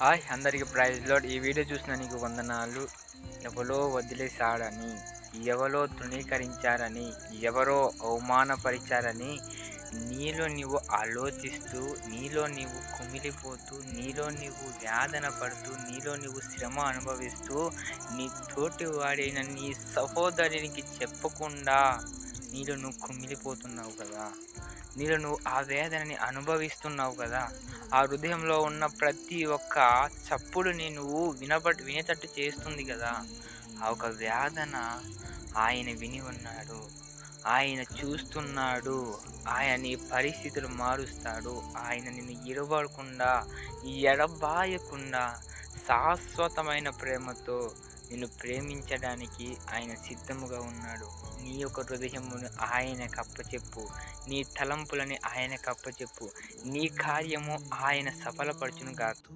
Hi అందరికి praise load. ఈ video చూసిన నీకు వందనాలు. ఎవరో వదిలేశాడని ఎవరో తృణీకరించారని ఎవరో అవమానపరిచారని నీలో నీవు ఆలోచిస్తూ నీలో నీవు కుమిలిపోతూ నీలో నీవు వేదన పడుతూ నీలో నీవు శ్రమ అనుభవిస్తూ నీ తోటి వాడైన నీ సహోదరునికి చెప్పకుండా నీలో నువ్వు కుమిలిపోతున్నావు కదా. నీలో నువ్వు ఆ వేదనని అనుభవిస్తున్నావు కదా. ఆ హృదయంలో ఉన్న ప్రతి ఒక్క చప్పుడుని నువ్వు వినబట్ వినేటట్టు చేస్తుంది కదా. ఆ ఒక వేదన ఆయన విని ఉన్నాడు. ఆయన చూస్తున్నాడు. ఆయన నీ పరిస్థితులు మారుస్తాడు. ఆయన నిన్ను ఇరవడకుండా ఎడబాయకుండా శాశ్వతమైన ప్రేమతో నిన్ను ప్రేమించడానికి ఆయన సిద్ధముగా ఉన్నాడు. నీ యొక్క హృదయమును ఆయన కప్పచెప్పు నీ తలంపులని ఆయన కప్పచెప్పు నీ కార్యము ఆయన సఫలపరచును కాదు